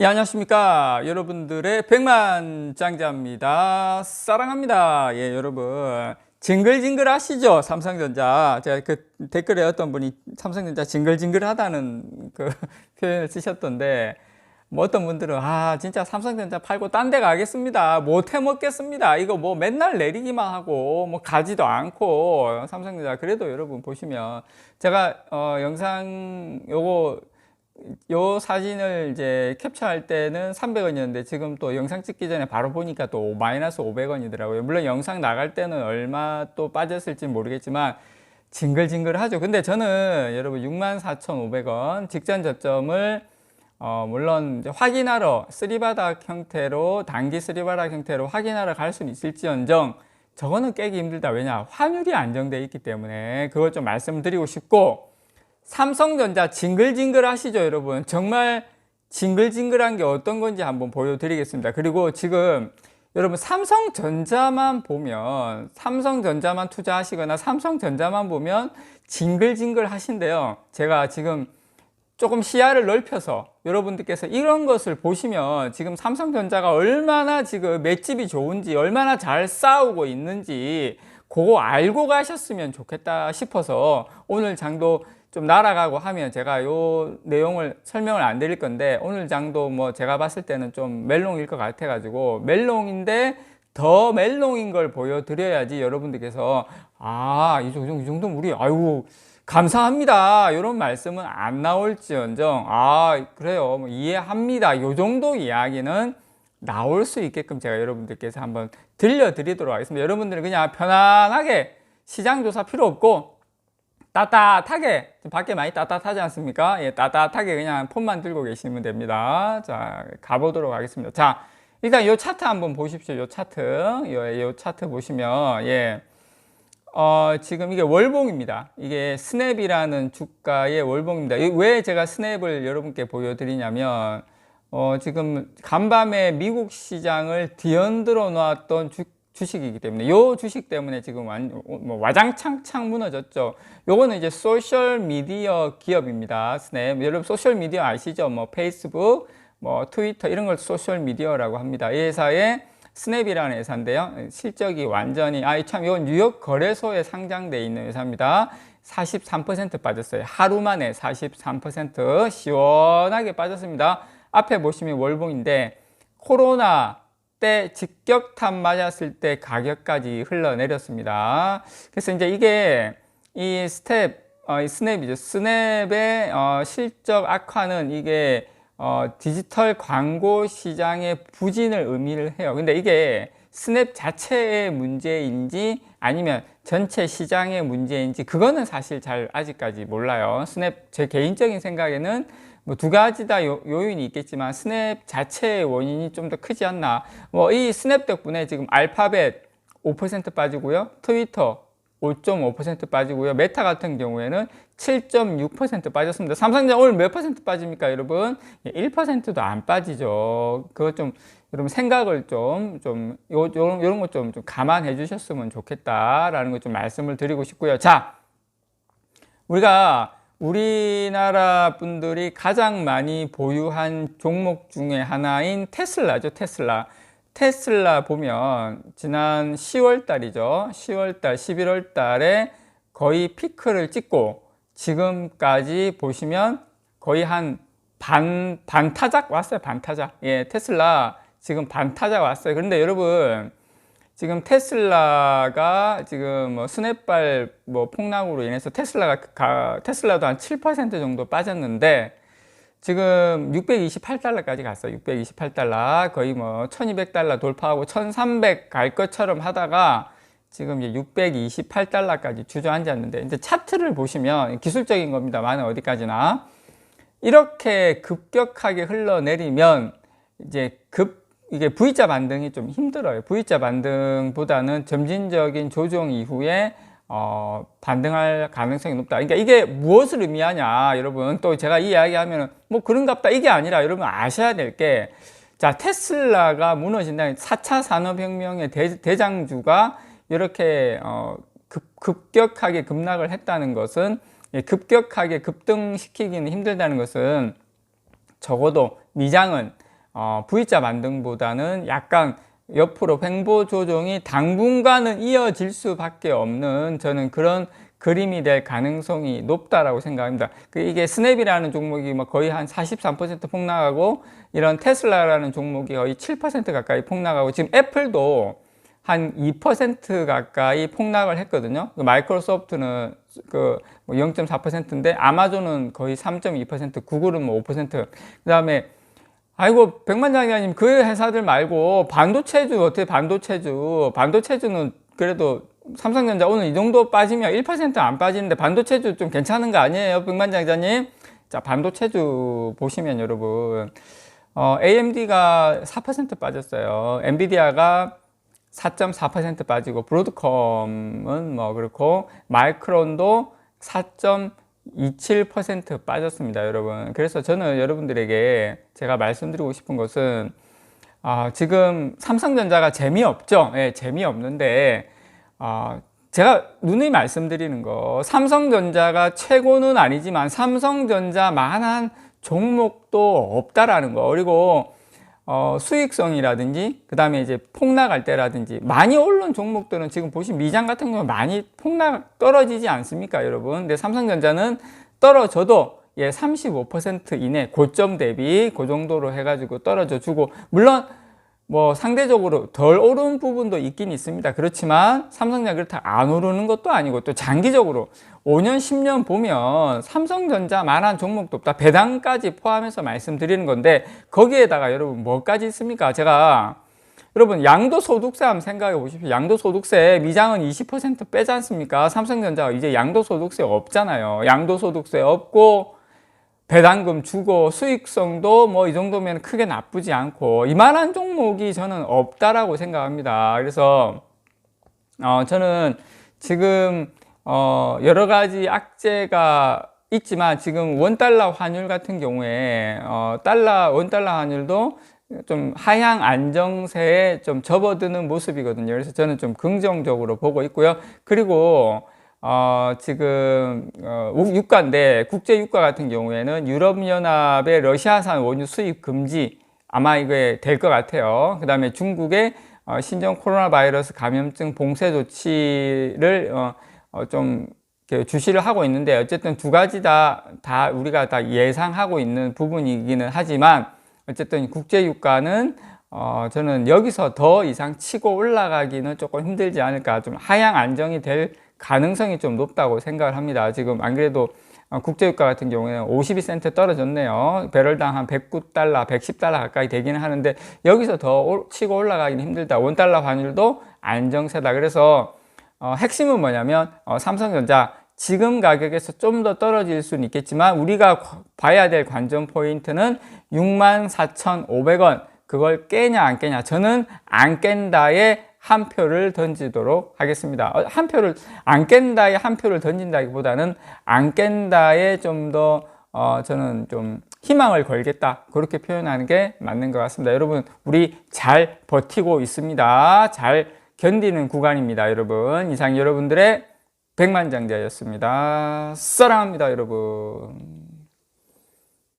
예, 안녕하십니까. 여러분들의 백만장자입니다. 사랑합니다. 예, 여러분. 징글징글 하시죠? 삼성전자. 제가 그 댓글에 어떤 분이 삼성전자 징글징글 하다는 그 표현을 쓰셨던데, 뭐 어떤 분들은, 아, 진짜 삼성전자 팔고 딴 데 가겠습니다. 못 해 먹겠습니다. 이거 뭐 맨날 내리기만 하고, 뭐 가지도 않고, 삼성전자. 그래도 여러분 보시면, 제가, 어, 영상 요거 요 사진을 이제 캡처할 때는 300원이었는데 지금 또 영상 찍기 전에 바로 보니까 또 마이너스 500원이더라고요. 물론 영상 나갈 때는 얼마 또 빠졌을지 모르겠지만 징글징글하죠. 근데 저는 여러분 64,500원 직전 저점을 어 물론 확인하러 쓰리바닥 형태로 단기 쓰리바닥 형태로 확인하러 갈 수는 있을지언정 저거는 깨기 힘들다. 왜냐 환율이 안정돼 있기 때문에 그걸 좀 말씀드리고 싶고 삼성전자 징글징글 하시죠, 여러분? 정말 징글징글한 게 어떤 건지 한번 보여드리겠습니다. 그리고 지금 여러분 삼성전자만 보면 삼성전자만 투자하시거나 삼성전자만 보면 징글징글 하신데요. 제가 지금 조금 시야를 넓혀서 여러분들께서 이런 것을 보시면 지금 삼성전자가 얼마나 지금 맷집이 좋은지 얼마나 잘 싸우고 있는지 그거 알고 가셨으면 좋겠다 싶어서 오늘 장도 좀 날아가고 하면 제가 요 내용을 설명을 안 드릴 건데 오늘 장도 뭐 제가 봤을 때는 좀 멜롱일 것 같아 가지고 멜롱인데 더 멜롱인 걸 보여드려야지 여러분들께서 아 이 정도 이 정도 우리 아이고 감사합니다. 이런 말씀은 안 나올지언정. 아 그래요. 뭐 이해합니다. 요 정도 이야기는 나올 수 있게끔 제가 여러분들께서 한번 들려드리도록 하겠습니다. 여러분들은 그냥 편안하게 시장 조사 필요 없고 따뜻하게 밖에 많이 따뜻하지 않습니까? 예, 따뜻하게 그냥 폰만 들고 계시면 됩니다. 자, 가보도록 하겠습니다. 자, 일단 이 차트 한번 보십시오. 이 차트, 이, 이 차트 보시면 예, 어, 지금 이게 월봉입니다. 이게 스냅이라는 주가의 월봉입니다. 왜 제가 스냅을 여러분께 보여드리냐면 어, 지금 간밤에 미국 시장을 뒤흔들어 놓았던 주, 주식이기 때문에 요 주식 때문에 지금 완, 뭐 와장창창 무너졌죠. 요거는 이제 소셜 미디어 기업입니다. 스냅. 여러분 소셜 미디어 아시죠? 뭐 페이스북, 뭐 트위터 이런 걸 소셜 미디어라고 합니다. 이 회사의 스냅이라는 회사인데요. 실적이 완전히 아참 요 뉴욕 거래소에 상장돼 있는 회사입니다. 43% 빠졌어요. 하루 만에 43% 시원하게 빠졌습니다. 앞에 보시면 월봉인데 코로나 때 직격탄 맞았을 때 가격까지 흘러내렸습니다. 그래서 이제 이게 이 스텝, 어, 이 스냅이죠. 스냅의 어, 실적 악화는 이게 어, 디지털 광고 시장의 부진을 의미를 해요. 근데 이게 스냅 자체의 문제인지 아니면 전체 시장의 문제인지 그거는 사실 잘 아직까지 몰라요. 스냅 제 개인적인 생각에는 뭐 두 가지 다 요, 인이 있겠지만 스냅 자체의 원인이 좀 더 크지 않나. 뭐 이 스냅 덕분에 지금 알파벳 5% 빠지고요. 트위터 5.5% 빠지고요. 메타 같은 경우에는 7.6% 빠졌습니다. 삼성전자 오늘 몇 퍼센트 빠집니까, 여러분? 1%도 안 빠지죠. 그거 좀 여러분 생각을 좀, 좀, 요, 요, 요런 것 좀, 좀 감안해 주셨으면 좋겠다라는 것 좀 말씀을 드리고 싶고요. 자, 우리가 우리나라 분들이 가장 많이 보유한 종목 중에 하나인 테슬라죠, 테슬라. 테슬라 보면 지난 10월 달이죠. 10월 달, 11월 달에 거의 피크를 찍고 지금까지 보시면 거의 한 반, 반타작 왔어요. 반타작. 예, 테슬라 지금 반타작 왔어요. 그런데 여러분, 지금 테슬라가 지금 뭐 스냅발 뭐 폭락으로 인해서 테슬라가 가, 테슬라도 한 7% 정도 빠졌는데 지금 628달러까지 갔어요. 628달러 거의 뭐 1200달러 돌파하고 1300 갈 것처럼 하다가 지금 이제 628달러까지 주저앉았는데 이제 차트를 보시면 기술적인 겁니다. 많은 어디까지나 이렇게 급격하게 흘러내리면 이제 급 이게 V자 반등이 좀 힘들어요. V자 반등보다는 점진적인 조정 이후에 어, 반등할 가능성이 높다. 그러니까 이게 무엇을 의미하냐, 여러분. 또 제가 이 이야기 하면은 뭐 그런갑다. 이게 아니라 여러분 아셔야 될 게, 자, 테슬라가 무너진다. 4차 산업혁명의 대, 장주가 이렇게 어, 급, 급격하게 급락을 했다는 것은 급격하게 급등시키기는 힘들다는 것은 적어도 미장은 어, V자 반등보다는 약간 옆으로 횡보 조정이 당분간은 이어질 수밖에 없는 저는 그런 그림이 될 가능성이 높다라고 생각합니다. 그 이게 스냅이라는 종목이 뭐 거의 한 43% 폭락하고 이런 테슬라라는 종목이 거의 7% 가까이 폭락하고 지금 애플도 한 2% 가까이 폭락을 했거든요. 그 마이크로소프트는 그 0.4%인데 아마존은 거의 3.2%, 구글은 뭐 5%. 그다음에 아이고 백만장자님 그 회사들 말고 반도체주 어떻게 반도체주 반도체주는 그래도 삼성전자 오늘 이 정도 빠지면 1%안 빠지는데 반도체주 좀 괜찮은 거 아니에요 백만 장자님 자 반도체주 보시면 여러분 어, AMD가 4% 빠졌어요 엔비디아가 4.4% 빠지고 브로드컴은 뭐 그렇고 마이크론도 4.27% 빠졌습니다, 여러분. 그래서 저는 여러분들에게 제가 말씀드리고 싶은 것은 아, 지금 삼성전자가 재미없죠. 예, 재미없는데 아, 제가 누누이 말씀드리는 거 삼성전자가 최고는 아니지만 삼성전자만한 종목도 없다라는 거 그리고 어, 수익성이라든지 그 다음에 이제 폭락할 때라든지 많이 오른 종목들은 지금 보시면 미장 같은 경우는 많이 폭락 떨어지지 않습니까 여러분? 근데 삼성전자는 떨어져도 예, 35% 이내 고점 대비 그 정도로 해가지고 떨어져 주고 물론 뭐 상대적으로 덜 오른 부분도 있긴 있습니다. 그렇지만 삼성전자 그렇다 안 오르는 것도 아니고 또 장기적으로 5년, 10년 보면 삼성전자 만한 종목도 없다. 배당까지 포함해서 말씀드리는 건데 거기에다가 여러분 뭐까지 있습니까? 제가 여러분 양도소득세 한번 생각해 보십시오. 양도소득세 미장은 20% 빼지 않습니까? 삼성전자가 이제 양도소득세 없잖아요. 양도소득세 없고 배당금 주고 수익성도 뭐 이 정도면 크게 나쁘지 않고 이만한 종목이 저는 없다라고 생각합니다. 그래서 어 저는 지금 어 여러 가지 악재가 있지만 지금 원 달러 환율 같은 경우에 어 달러 원 달러 환율도 좀 하향 안정세에 좀 접어드는 모습이거든요. 그래서 저는 좀 긍정적으로 보고 있고요. 그리고 어, 지금 어, 유가인데 국제 유가 같은 경우에는 유럽연합의 러시아산 원유 수입 금지 아마 이게 될 것 같아요. 그 다음에 중국의 어, 신종 코로나 바이러스 감염증 봉쇄 조치를 어, 어, 좀 주시를 하고 있는데 어쨌든 두 가지 다, 다 우리가 다 예상하고 있는 부분이기는 하지만 어쨌든 국제 유가는 어, 저는 여기서 더 이상 치고 올라가기는 조금 힘들지 않을까 좀 하향 안정이 될 가능성이 좀 높다고 생각을 합니다. 지금 안 그래도 어, 국제유가 같은 경우에는 52센트 떨어졌네요. 배럴당 한 109달러, 110달러 가까이 되기는 하는데 여기서 더 치고 올라가기는 힘들다. 원달러 환율도 안정세다. 그래서 어, 핵심은 뭐냐면 어, 삼성전자 지금 가격에서 좀 더 떨어질 수는 있겠지만 우리가 봐야 될 관전 포인트는 64,500원 그걸 깨냐 안 깨냐 저는 안 깬다에 한 표를 던지도록 하겠습니다. 어, 한 표를 안 깬다에 한 표를 던진다기보다는 안 깬다에 좀더 어, 저는 좀 희망을 걸겠다 그렇게 표현하는 게 맞는 것 같습니다. 여러분 우리 잘 버티고 있습니다. 잘 견디는 구간입니다. 여러분 이상 여러분들의 백만장자였습니다. 사랑합니다, 여러분.